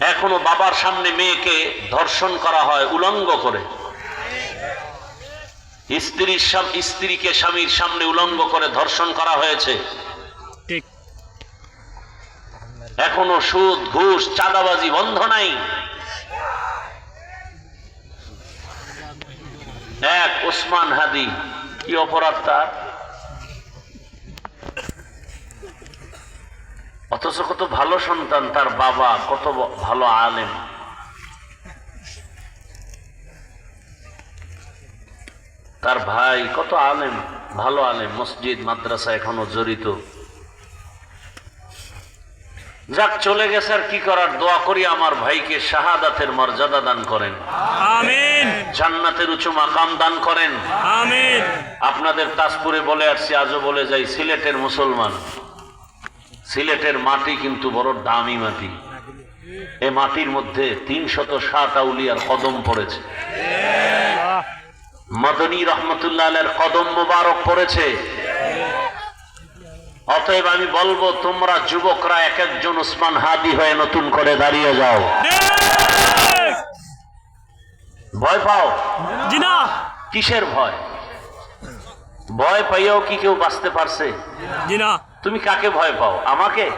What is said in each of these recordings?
এখনও বাবার সামনে মেয়েকে ধর্ষণ করা হয় উলঙ্গ করে। স্ত্রীর স্ত্রীকে স্বামীর সামনে উলঙ্গ করে ধর্ষণ করা হয়েছে। এখনও সুদ ঘুষ চাঁদাবাজি বন্ধ নাই। এক ওসমান হাদি কি অপরাধ তার? অথচ কত ভালো সন্তান তার বাবা কত ভালো আলেম। তার ভাই কত আলেম ভালো আলেম মসজিদ মাদ্রাসা এখনও জড়িত। যাক চলে গেছে আর কি করার দোয়া করি আমার ভাইকে শাহাদাতের মর্যাদা দান করেন। আমিন। জান্নাতের উঁচু মাকাম দান করেন। আমিন। আপনাদের তাজপুরে বলে আসছি আজও বলে যাই সিলেটের মুসলমান। সিলেটের মাটি কিন্তু বড় দামি মাটি। এ মাটির মধ্যে তিন শত ষাট আউলিয়ার কদম পড়েছে। মদনী রহমতুল্লাহ কদম মোবারক পড়েছে। অতএব আমি বলব তোমরা যুবকরা এক একজন উসমান হাদি হয়ে নতুন করে দাঁড়িয়ে যাও। ভয় পাও? কিসের ভয়? ভয় পাইয়াও কি কেউ বাঁচতে পারছে? না। তুমি কাকে ভয় পাও? আমাকে?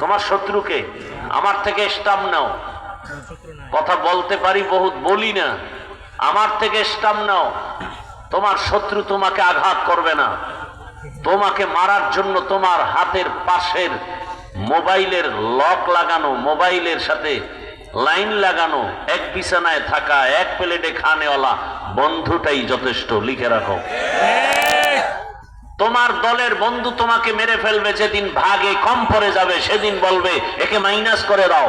তোমার শত্রুকে? আমার থেকে স্টাম নাও। কথা বলতে পারি বহুত, বলি না। আমার থেকে স্টাম নাও। তোমার শত্রু তোমাকে আঘাত করবে না। তোমাকে মারার জন্য তোমার হাতের পাশের মোবাইলের লক লাগানো, মোবাইলের সাথে লাইন লাগানো, এক বিছানায় থাকা, এক প্লেটে খানেওয়ালা বন্ধুটাই যথেষ্ট, লিখে রাখো। তোমার দলের বন্ধু তোমাকে মেরে ফেলবে, যেদিন ভাগে কম পড়ে যাবে, সেদিন বলবে, একে মাইনাস করে দাও।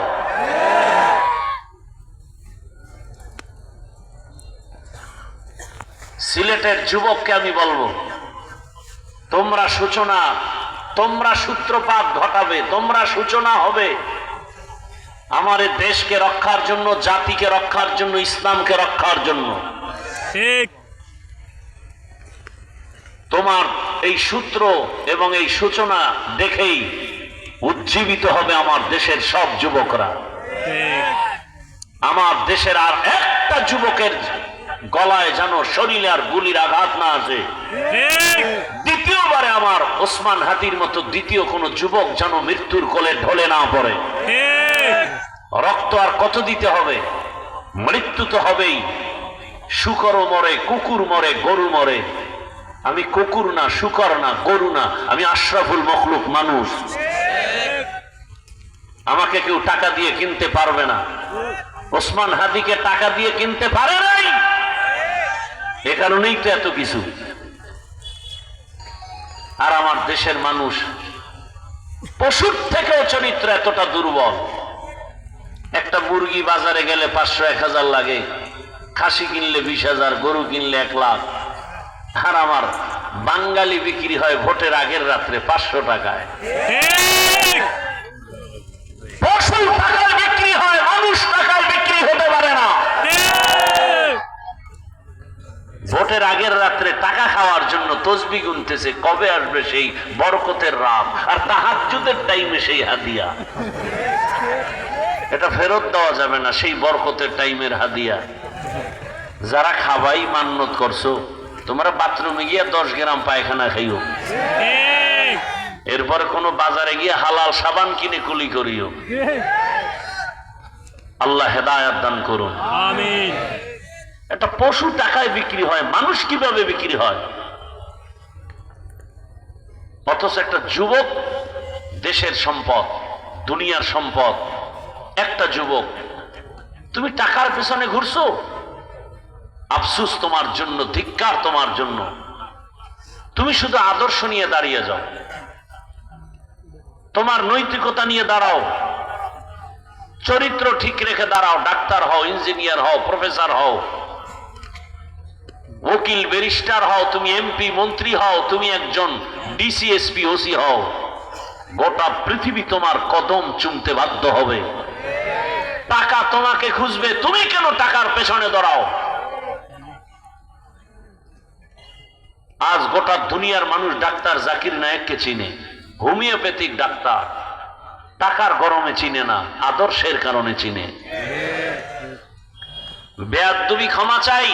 সিলেটের যুবককে আমি বলব, তোমরা সূচনা, তোমরা সূত্রপাত ঘটাবে, তোমরা সূচনা হবে। আমার দেশকে রক্ষার জন্য, জাতিকে রক্ষার জন্য, ইসলামকে রক্ষার জন্য। ঠিক। তোমার এই সূত্র এবং এই সূচনা দেখেই উজ্জীবিত হবে আমার দেশের সব যুবকরা। আমার দেশের আর একটা যুবকের গলায় যেন শরীরে আর গুলির আঘাত না ঠিক দ্বিতীয়বারে আমার ওসমান হাতির মতো দ্বিতীয় কোনো যুবক যেন মৃত্যুর কোলে ঢলে না পড়ে। রক্ত আর কত দিতে হবে? মৃত্যু তো হবেই। শুকরও মরে, কুকুর মরে, গরু মরে। আমি কুকুর না, শুকর না, গরু না, আমি আশরাফুল মখলুক মানুষ। আমাকে কেউ টাকা দিয়ে কিনতে পারবে না। ওসমান হাদিকে টাকা দিয়ে কিনতে পারে নাই। এ কারণেই তো এত কিছু। আর আমার দেশের মানুষ পশুর থেকেও চরিত্র এতটা দুর্বল। একটা মুরগি বাজারে গেলে পাঁচশো, এক হাজার লাগে। খাসি কিনলে বিশ হাজার, গরু কিনলে এক লাখ। আর আমার বাঙালি বিক্রি হয় ভোটের আগের রাত্রে পাঁচশো টাকায়। পশু টাকায় বিক্রি হয় মানুষ টাকায় বিক্রি হতে পারে না। ভোটের আগের রাত্রে টাকা খাওয়ার জন্য তসবি গুনতেছে কবে আসবে সেই বরকতের রাম? আর তাহাজুদের টাইমে সেই হাদিয়া। এটা ফেরত দেওয়া যাবে না সেই বরকতের টাইমের হাদিয়া। যারা খাবাই মান্যত করছ তোমরা বাথরুমে গিয়ে দশ গ্রাম পায়খানা খাইও। এরপরে কোনো বাজারে গিয়ে হালাল সাবান কিনে কুলি করিও। আল্লাহ হেদায়াত দান করুন। একটা পশু টাকায় বিক্রি হয় মানুষ কীভাবে বিক্রি হয়? অথচ একটা যুবক দেশের সম্পদ দুনিয়ার সম্পদ একটা যুবক। তুমি টাকার পেছনে ঘুরছো? আফসুস তোমার জন্য, ধিক্কার তোমার জন্য। তুমি শুধু আদর্শ নিয়ে দাঁড়িয়ে যাও। তোমার নৈতিকতা নিয়ে দাঁড়াও। চরিত্র ঠিক রেখে দাঁড়াও। ডাক্তার হও, ইঞ্জিনিয়ার হও, প্রফেসর হও। উকিল, ব্যারিস্টার হও, তুমি এমপি, মন্ত্রী হও, তুমি একজন ডিসিএসপি, ওসি হও। গোটা পৃথিবী তোমার কদম চুমতে বাধ্য হবে। টাকা তোমাকে খুঁজবে, তুমি কেন টাকার পেছনে দাঁড়াও? আজ গোটা দুনিয়ার মানুষ ডাক্তার জাকির নায়ককে চিনে, হোমিওপ্যাথিক ডাক্তার। টাকার গরমে চিনে না, আদর্শের কারণে চিনে। বেয়াদুবি ক্ষমা চাই।